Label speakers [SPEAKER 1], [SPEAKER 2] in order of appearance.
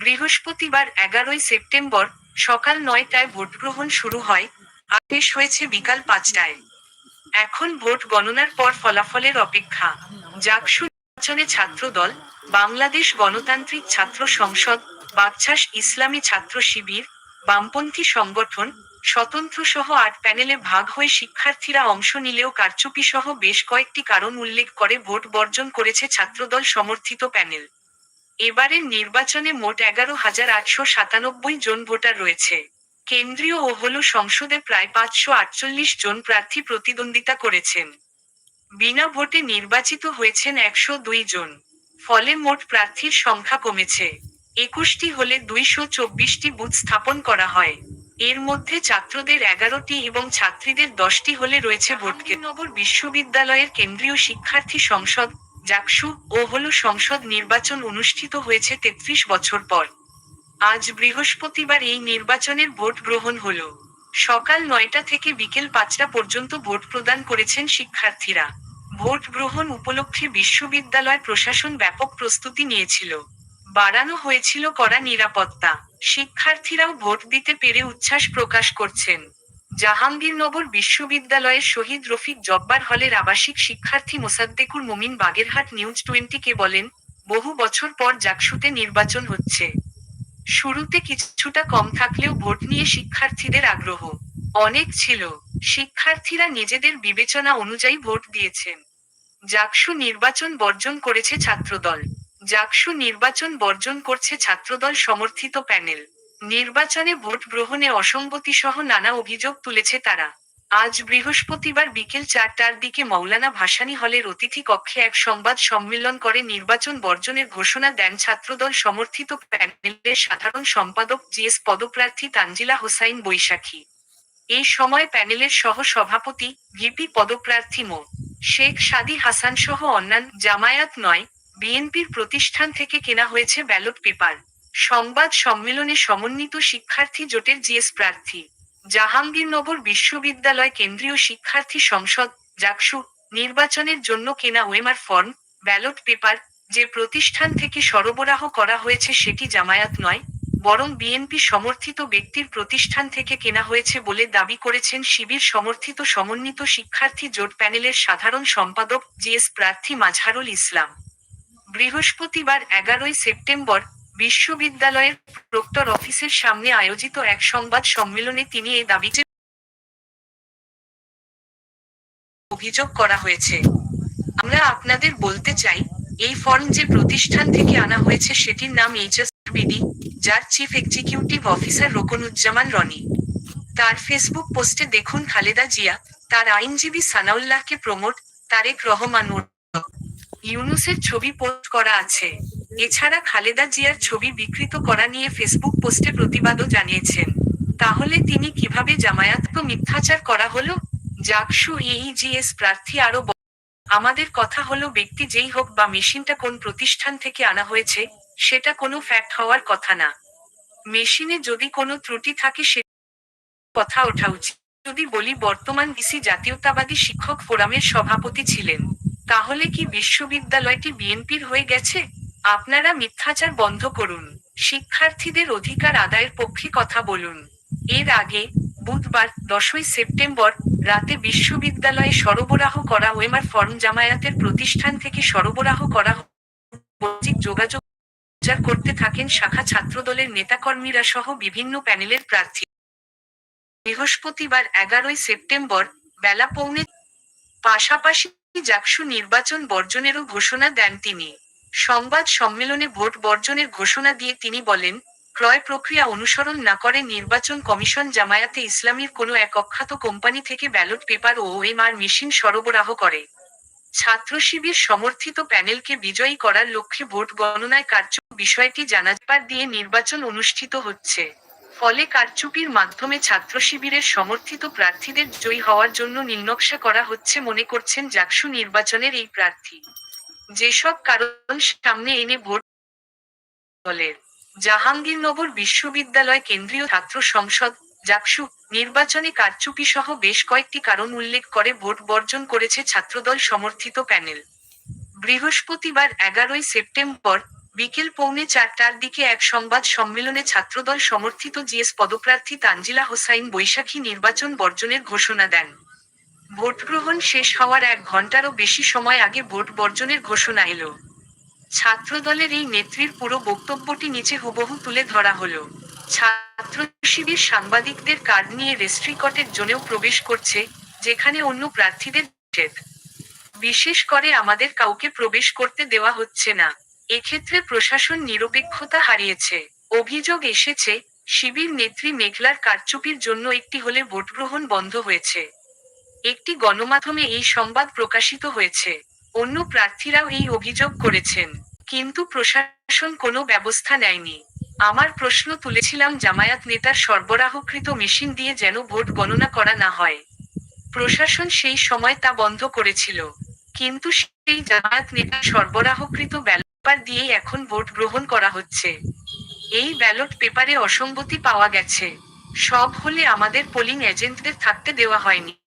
[SPEAKER 1] বৃহস্পতিবার এগারোই সেপ্টেম্বর সকাল নয়টায় ভোটগ্রহণ শুরু হয় শেষ হয়েছে বিকাল পাঁচটায়। এখন ভোট গণনার পর ফলাফলের অপেক্ষা। জাকসু নির্বাচনে ছাত্রদল, বাংলাদেশ গণতান্ত্রিক ছাত্র সংসদ বাকছাস ইসলামী ছাত্র শিবির, বামপন্থী সংগঠন স্বতন্ত্র সহ আট প্যানেলে ভাগ হয়ে শিক্ষার্থীরা অংশ নিলেও কারচুপি সহ বেশ কয়েকটি কারণ উল্লেখ করে ভোট বর্জন করেছে ছাত্রদল সমর্থিত প্যানেল। এবারের নির্বাচনে মোট এগারো হাজার আটশো সাতানব্বই জন ভোটার রয়েছে। কেন্দ্রীয় ও হল সংসদে প্রায় পাঁচশো আটচল্লিশ জন প্রার্থী প্রতিদ্বন্দ্বিতা করেছেন। বিনা ভোটে নির্বাচিত হয়েছেন একশো দুই জন। ফলে মোট প্রার্থীর সংখ্যা কমেছে। একুশটি হলে দুইশো চব্বিশটি বুথ স্থাপন করা হয়। এর মধ্যে ছাত্রদের এগারোটি এবং ছাত্রীদের দশটি হলে রয়েছে ভোটকেনগর বিশ্ববিদ্যালয়ের কেন্দ্রীয় শিক্ষার্থী সংসদ জাকসু ও হল সংসদ নির্বাচন অনুষ্ঠিত হয়েছে তেত্রিশ বছর পর। আজ বৃহস্পতিবার এই নির্বাচনের ভোট গ্রহণ হলো। সকাল নয়টা থেকে বিকেল পাঁচটা পর্যন্ত ভোট প্রদান করেছেন শিক্ষার্থীরা। ভোট গ্রহণ উপলক্ষে বিশ্ববিদ্যালয় প্রশাসন ব্যাপক প্রস্তুতি নিয়েছিল। বাড়ানো হয়েছিল কড়া নিরাপত্তা। শিক্ষার্থীরাও ভোট দিতে পেরে উচ্ছ্বাস প্রকাশ করছেন। জাহাঙ্গীরনগর বিশ্ববিদ্যালয়ের শহীদ রফিক জব্বার হলের আবাসিক শিক্ষার্থী মোসাদ্দেকুর মুমিন বাগেরহাট নিউজ টোয়েন্টিকে বলেন, বহু বছর পর জাকসুতে নির্বাচন হচ্ছে। শুরুতে কিছুটা কম থাকলেও ভোট নিয়ে শিক্ষার্থীদের আগ্রহ অনেক ছিল। শিক্ষার্থীরা নিজেদের বিবেচনা অনুযায়ী ভোট দিয়েছেন। জাকসু নির্বাচন বর্জন করেছে ছাত্রদল। জাকসু নির্বাচন বর্জন করছে ছাত্রদল সমর্থিত প্যানেল। নির্বাচনে ভোট গ্রহণে অসঙ্গতি সহ নানা অভিযোগ তুলেছে তারা। আজ বৃহস্পতিবার বিকেল চারটার দিকে মৌলানা ভাসানী হলের অতিথি কক্ষে এক সংবাদ সম্মেলন করে নির্বাচন বর্জনের ঘোষণা দেন ছাত্রদল সমর্থিত প্যানেলের সাধারণ সম্পাদক জিএস পদপ্রার্থী তানজিলা হোসাইন বৈশাখী। এই সময় প্যানেলের সহ সভাপতি ভিপি পদপ্রার্থী মো। শেখ সাদি হাসান সহ অন্যান্য জামায়াত নয়, বিএনপির প্রতিষ্ঠান থেকে কেনা হয়েছে ব্যালট পেপার। সংবাদ সম্মেলনে সমন্বিত শিক্ষার্থী জোটের জিএস প্রার্থী, জাহাঙ্গীরনগর বিশ্ববিদ্যালয় কেন্দ্রীয় শিক্ষার্থী সংসদ, জাকসু, নির্বাচনের জন্য কেনা ওয়েমার ফর্ম, ব্যালট পেপার যে প্রতিষ্ঠান থেকে সরবরাহ করা হয়েছে সেটি জামায়াত নয়, বরং বিএনপি সমর্থিত ব্যক্তির প্রতিষ্ঠান থেকে কেনা হয়েছে বলে দাবি করেছেন শিবির সমর্থিত সমন্বিত শিক্ষার্থী জোট প্যানেলের সাধারণ সম্পাদক জিএস প্রার্থী মাজহারুল ইসলাম। বৃহস্পতিবার এগারোই সেপ্টেম্বর বিশ্ববিদ্যালয়ের প্রক্টর অফিসের সামনে আয়োজিত এক সংবাদ সম্মেলনে তিনি এ দাবিতে অভিযোগ করা হয়েছে। আমরা আপনাদের বলতে চাই, এই ফর্ম যে প্রতিষ্ঠান থেকে আনা হয়েছে সেটির নাম এইচএসবিডি, যার chief executive officer Rokonuzzaman Roni. তার ফেসবুক পোস্টে দেখুন খালেদা জিয়া, তার আইনজীবী সানাউল্লাহকে প্রমোট, তারেক রহমান ইউনুসের ছবি পোস্ট করা আছে। এছাড়া খালেদা জিয়ার ছবি বিকৃত করা নিয়ে ফেসবুক পোস্টে প্রতিবাদও জানিয়েছেন। তাহলে তিনি কীভাবে জামায়াত তো মিথ্যাচার করা হলো? জাকসু এইজিএস প্রার্থী আরও আমাদের কথা হলো ব্যক্তি যেই হোক বা মেশিনটা কোন প্রতিষ্ঠান থেকে আনা হয়েছে, সেটা কোনো ফ্যাক্ট হওয়ার কথা না। মেশিনে যদি কোনো ত্রুটি থাকে সে কথা ওঠা উচিত। যদি বলি বর্তমান ডিসি জাতীয়তাবাদী শিক্ষক ফোরামের সভাপতি ছিলেন, তাহলে কি বিশ্ববিদ্যালয়টি বিএনপির হয়ে গেছে? আপনারা মিথ্যাচার বন্ধ করুন। শিক্ষার্থীদের অধিকার আদায়ের পক্ষে কথা বলুন। এর আগে বুধবার দশই সেপ্টেম্বর রাতে বিশ্ববিদ্যালয়ে সরবরাহ করা ওয়েমার ফর্ম জামায়াতের প্রতিষ্ঠান থেকে সরবরাহ করা যোগাযোগ করতে থাকেন শাখা ছাত্রদলের নেতাকর্মীরা সহ বিভিন্ন প্যানেলের প্রার্থী। বৃহস্পতিবার এগারোই সেপ্টেম্বর বেলা পৌনে পাশাপাশি জাকসু নির্বাচন বর্জনেরও ঘোষণা দেন তিনি। সংবাদ সম্মেলনে ভোট বর্জনের ঘোষণা দিয়ে তিনি বলেন, ক্রয় প্রক্রিয়া অনুসরণ না করে নির্বাচন কমিশন জামায়াতে ইসলামীর কোনো এক অখ্যাত কোম্পানি থেকে ব্যালট পেপার ও ওএমআর মেশিন সরবরাহ করে। ছাত্র শিবির সমর্থিত প্যানেলকে বিজয়ী করার লক্ষ্যে ভোট গণনায় কারচুপ বিষয়টি জানাজার দিয়ে নির্বাচন অনুষ্ঠিত হচ্ছে। ফলে কারচুপির মাধ্যমে ছাত্র শিবিরের সমর্থিত প্রার্থীদের জয়ী হওয়ার জন্য নীলনকশা করা হচ্ছে মনে করছেন জাকসু নির্বাচনের এই প্রার্থী। যেসব কারণ সামনে এনে ভোট দলের। জাহাঙ্গীরনগর বিশ্ববিদ্যালয় কেন্দ্রীয় ছাত্র সংসদ জাকসু নির্বাচনে কারচুপি সহ বেশ কয়েকটি কারণ উল্লেখ করে ভোট বর্জন করেছে ছাত্রদল সমর্থিত প্যানেল। বৃহস্পতিবার এগারোই সেপ্টেম্বর বিকেল পৌনে চারটার দিকে এক সংবাদ সম্মেলনে ছাত্রদল সমর্থিত জিএস পদপ্রার্থী তানজিলা হোসাইন বৈশাখী নির্বাচন বর্জনের ঘোষণা দেন। ভোট গ্রহণ শেষ হওয়ার এক ঘন্টারও বেশি সময় আগে ভোট বর্জনের ঘোষণা এলো। ছাত্রদলের এই নেত্রীর পুরো বক্তব্যটি নিচে হুবহু তুলে ধরা হলো। ছাত্র শিবির সাংবাদিকদের কার্ড নিয়ে রেস্ট্রিকটের জোনেও প্রবেশ করছে, যেখানে অন্য প্রার্থীদের নিষেধ। বিশেষ করে আমাদের কাউকে প্রবেশ করতে দেওয়া হচ্ছে না। এক্ষেত্রে প্রশাসন নিরপেক্ষতা হারিয়েছে। অভিযোগ এসেছে, শিবির নেত্রী মেঘলার কারচুপির জন্য একটি হলে ভোটগ্রহণ বন্ধ হয়েছে। একটি গণমাধ্যমে এই সংবাদ প্রকাশিত হয়েছে। অন্য প্রার্থীরাও এই অভিযোগ করেছেন। কিন্তু প্রশাসন কোনো ব্যবস্থা নেয়নি। আমার প্রশ্ন তুলেছিলাম জামায়াত নেতার সরবরাহকৃত মেশিন দিয়ে যেন ভোট গণনা করা না হয়। প্রশাসন সেই সময় তা বন্ধ করেছিল। কিন্তু সেই জামায়াত নেতার সরবরাহকৃত ব্যালট পেপার দিয়েই এখন ভোট গ্রহণ করা হচ্ছে। এই ব্যালট পেপারে অসঙ্গতি পাওয়া গেছে। সব হলে আমাদের পোলিং এজেন্টদের থাকতে দেওয়া হয়নি।